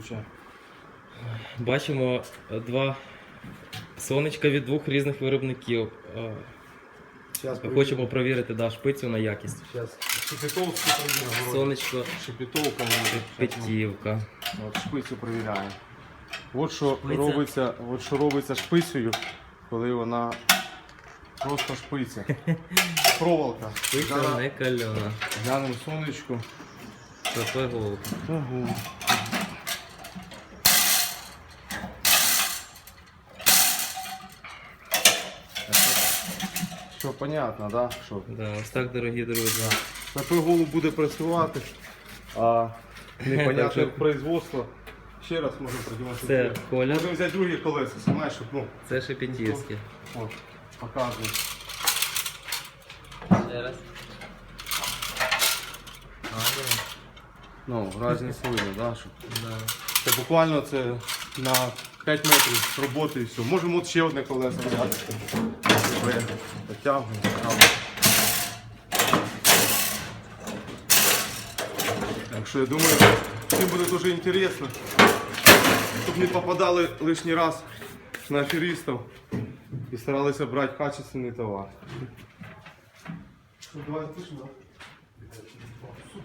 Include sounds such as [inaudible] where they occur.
Включай. Бачимо е, два сонечка від двох різних виробників. Е, Сейчас Хочемо провірити да, шпицю на якість. Сейчас. Проверяем. Сонечко Шепетовка. Петівка. От шпицю перевіряємо. От що Шпиця. робиться, от що робиться шпицею, коли вона просто шпиця. [laughs] Проволока. Шпиця не кальона. Глянемо сонечку. КП голуб. Ого. Все понятно, да? Що Да, ось так, дорогі друзі. КП голуб буде працювати, а [laughs] непонятне производство. Ще раз можемо Це продемонструвати. колір, Можемо взяти другі колеса, знаєш, щоб, ну, це шепетівське. от, показую. Ще раз. А, да. Ну, різні слини, да, щоб Да. Це буквально це на 5 метрів роботи і все. Можемо от ще одне колесо взяти. Потягуємо. Так що я думаю, всім буде дуже інтересно. Щоб не попадали лишній раз на аферистів і старалися брати качественний товар. Давай?